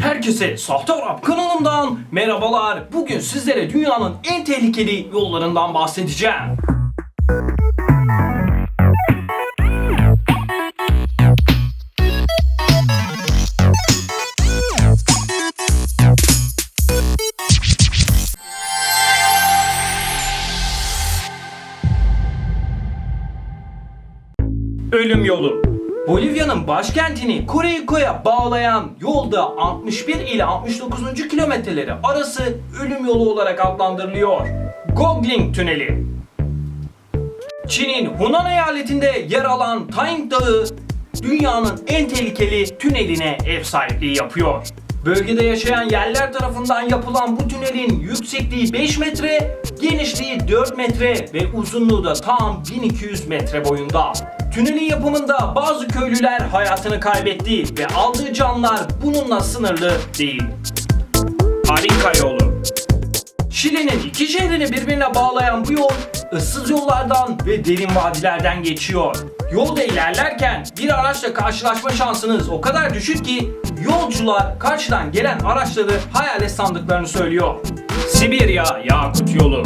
Herkese Sahte Arap kanalımdan merhabalar. Bugün sizlere dünyanın en tehlikeli yollarından bahsedeceğim. Ölüm yolu. Bolivya'nın başkentini Kureyko'ya bağlayan yolda 61 ile 69. kilometreleri arası ölüm yolu olarak adlandırılıyor. Gogling Tüneli. Çin'in Hunan eyaletinde yer alan Taing Dağı dünyanın en tehlikeli tüneline ev sahipliği yapıyor. Bölgede yaşayan yerler tarafından yapılan bu tünelin yüksekliği 5 metre, genişliği 4 metre ve uzunluğu da tam 1200 metre boyunda. Tünelin yapımında bazı köylüler hayatını kaybetti ve aldığı canlar bununla sınırlı değil. Harika yolu. Şili'nin iki şehrini birbirine bağlayan bu yol ıssız yollardan ve derin vadilerden geçiyor. Yolda ilerlerken bir araçla karşılaşma şansınız o kadar düşük ki yolcular karşıdan gelen araçları hayalet sandıklarını söylüyor. Sibirya Yakut Yolu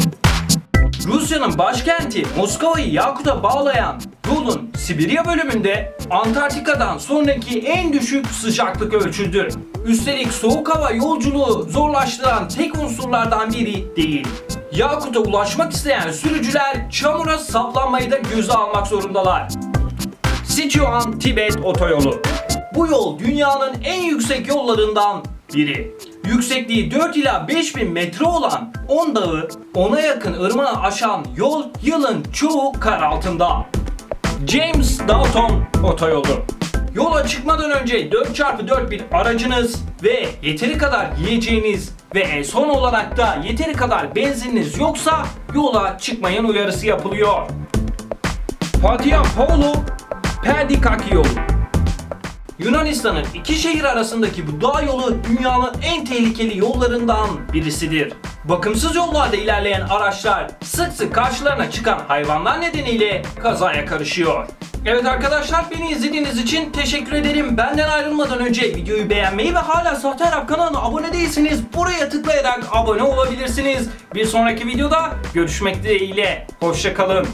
Rusya'nın başkenti Moskova'yı Yakut'a bağlayan yolun Sibirya bölümünde Antarktika'dan sonraki en düşük sıcaklık ölçüldü. Üstelik soğuk hava yolculuğu zorlaştıran tek unsurlardan biri değil. Yakut'a ulaşmak isteyen sürücüler çamura saplanmayı da göze almak zorundalar. Sichuan Tibet otoyolu. Bu yol dünyanın en yüksek yollarından biri. Yüksekliği 4 ila 5000 metre olan 10 dağı, ona yakın ırmağı aşan yol yılın çoğu kar altında. James Dalton otoyolu. Yola çıkmadan önce 4x4 bir aracınız ve yeteri kadar yiyeceğiniz ve son olarak da yeteri kadar benzininiz yoksa yola çıkmayın uyarısı yapılıyor. Patiapoulu Perdikaki yolu. Yunanistan'ın iki şehir arasındaki bu dağ yolu dünyanın en tehlikeli yollarından birisidir. Bakımsız yollarda ilerleyen araçlar sık sık karşılarına çıkan hayvanlar nedeniyle kazaya karışıyor. Evet arkadaşlar beni izlediğiniz için teşekkür ederim. Benden ayrılmadan önce videoyu beğenmeyi ve hala Sahte Arap kanalına abone değilseniz buraya tıklayarak abone olabilirsiniz. Bir sonraki videoda görüşmek dileğiyle. Hoşçakalın.